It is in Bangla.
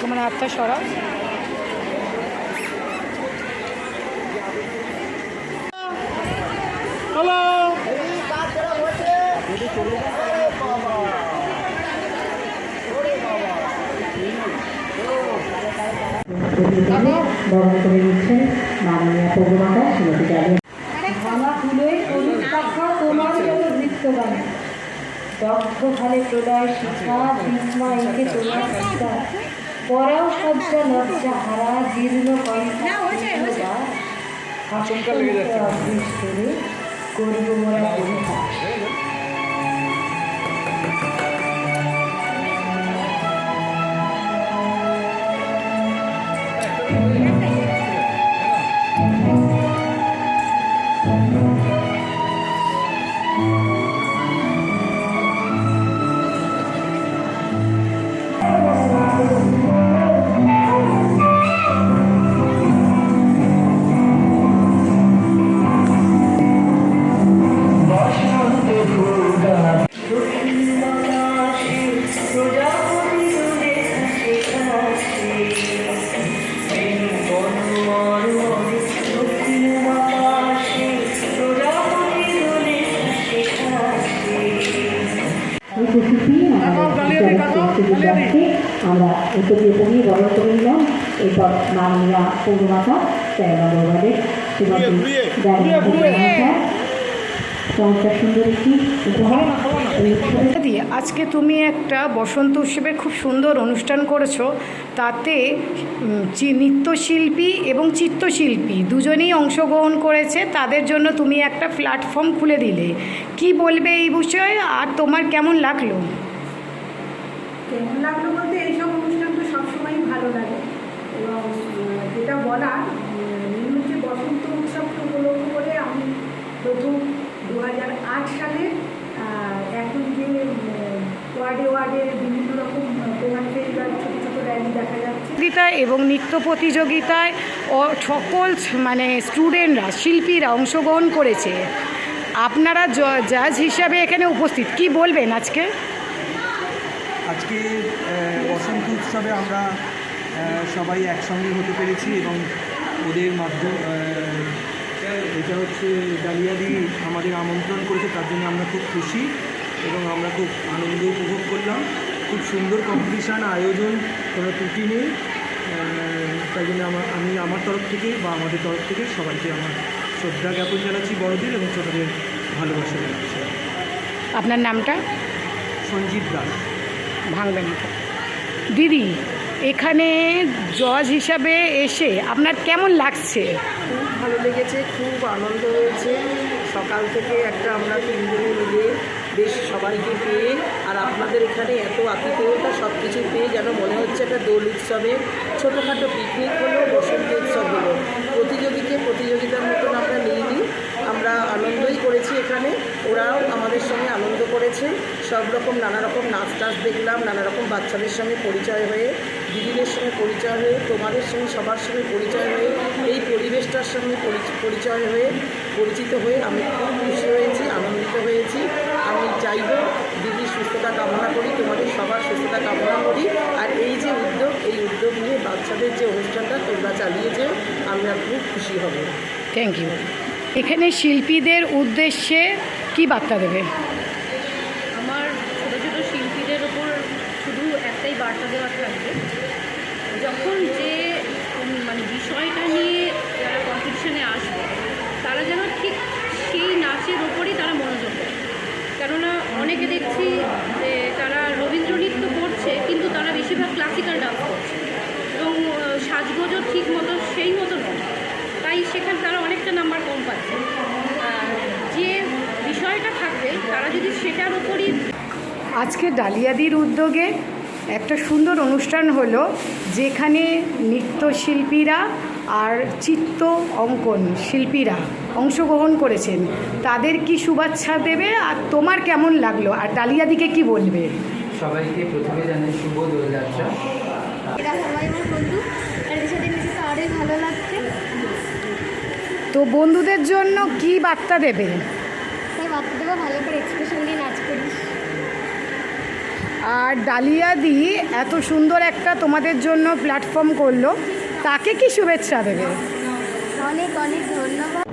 তোমার হাতটা সরাও। হ্যালো বরণ করে দিচ্ছেন মাননীয় পৌরমাতা শ্রীমতী পরাও সজ্জা লজ্জা হারা জীর্ণ কণ্ঠা পড়িয়ে বরণ করে নিলাম এরপর মাননীয় পৌরমাতা তেরো নম্বর আজকে তুমি একটা বসন্ত উৎসবের খুব সুন্দর অনুষ্ঠান করেছ। তাতে নৃত্যশিল্পী এবং চিত্রশিল্পী দুজনেই অংশগ্রহণ করেছে। তাদের জন্য তুমি একটা প্ল্যাটফর্ম খুলে দিলে। কি বলবে এই বিষয়ে? আর তোমার কেমন লাগল? কেমন লাগল বলতে এইসব অনুষ্ঠান ভালো লাগে। এবং যেটা বলার যে বসন্ত উৎসবকে উপলক্ষ করে আমি প্রথম দু হাজার আট সালে এখন যে ওয়ার্ডে ওয়ার্ডে বিভিন্ন রকম প্রধান ফেরিবার ছোটো ছোটো র্যালি দেখা যাচ্ছে। প্রতিযোগিতা এবং নৃত্য প্রতিযোগিতায় ও সকল মানে স্টুডেন্টরা শিল্পীরা অংশগ্রহণ করেছে। আপনারা জ- জাজ হিসাবে এখানে উপস্থিত। কি বলবেন আজকে? আজকে বসন্ত উৎসবে আমরা সবাই একসঙ্গে হতে পেরেছি এবং ওদের মাধ্যম এটা হচ্ছে ডালিয়াদি আমাদের আমন্ত্রণ করেছে তার জন্য আমরা খুব খুশি এবং আমরা খুব আনন্দ উপভোগ করলাম। খুব সুন্দর কম্পিটিশান আয়োজন কোনো ত্রুটি নেই। তাই জন্য আমার আমি আমার তরফ থেকে বা আমাদের তরফ থেকে সবাইকে আমার শ্রদ্ধা জ্ঞাপন জানাচ্ছি বড়দের এবং ছোটদের ভালোবাসা জানাচ্ছি। আপনার নামটা? সঞ্জীব দাস। ভাঙবেন দিদি এখানে জজ হিসাবে এসে আপনার কেমন লাগছে? খুব ভালো লেগেছে, খুব আনন্দ হয়েছে। সকাল থেকে একটা আমরা তিনজনে মিলে বেশ সবাইকে পেয়ে, আর আপনাদের এখানে এত আতিথেয়তা সব কিছু পেয়ে যেন মনে হচ্ছে একটা দোল উৎসবে। ছোটোখাটো পিকনিক হলো বসন্ত উৎসব হলো। প্রতিযোগীকে প্রতিযোগিতার মতন আমরা নিইনি। আমরা আনন্দই করেছি এখানে। ওরাও আমাদের সঙ্গে আনন্দ করেছে। সব রকম নানা রকম নাচ টাচ দেখলাম, নানা রকম বাচ্চাদের সঙ্গে পরিচয় হয়ে, দিদিদের সঙ্গে পরিচয় হয়ে, তোমাদের সঙ্গে, সবার সঙ্গে পরিচয় হয়ে, এই পরিবেশটার সঙ্গে পরি- পরিচয় হয়ে, পরিচিত হয়ে আমি খুব খুশি হয়েছি, আনন্দিত হয়েছি। আমি চাইব দিদির সুস্থতা কামনা করি, তোমাদের সবার সুস্থতা কামনা করি। আর এই যে উদ্যোগ, এই উদ্যোগ নিয়ে বাচ্চাদের যে অনুষ্ঠানটা তোমরা চালিয়ে যেও আমরা খুব খুশি হব। থ্যাংক ইউ এখানে শিল্পীদের উদ্দেশ্যে কি বার্তা দেবে? আমার ছোটো ছোটো শিল্পীদের ওপর শুধু একটাই বার্তা দেওয়া থাকবে। যখন যে মানে বিষয়টা নিয়ে যারা কম্পিটিশনে আসবে, তারা যেন ঠিক সেই নাচের ওপরই তারা মনোযোগ দেয়। কেননা অনেকে দেখছি যে, তারা রবীন্দ্র নৃত্য করছে, কিন্তু তারা বেশিরভাগ ক্লাসিক্যাল ডান্স করছে। এবং সাজগোজও ঠিক মতো, সেই মতো নয়। তাই সেখানে তারা অনেকটা নাম্বার কম পাচ্ছে আর যে বিষয়টা থাকবে তারা যদি সেটার উপরই আজকে ডালিয়াদির উদ্যোগে একটা সুন্দর অনুষ্ঠান হলো যেখানে নৃত্যশিল্পীরা আর চিত্র অঙ্কন শিল্পীরা অংশগ্রহণ করেছেন। তাদের কি শুভেচ্ছা দেবে আর তোমার কেমন লাগল? আর ডালিয়াদিকে কি বলবে? সবাইকে প্রথমে জানাই শুভ দোলযাত্রা। এরা সবাই আমার বন্ধু। এদের সাথে মিশে তো আরোই ভালো লাগছে। তো বন্ধুদের জন্য কি বার্তা দেবে? ভালো করে এক্সপ্রেশন দিয়ে নাচ করিস। আর ডালিয়া দি এত সুন্দর একটা তোমাদের জন্য প্ল্যাটফর্ম করল তাকে কি শুভেচ্ছা দেবে? অনেক অনেক ধন্যবাদ।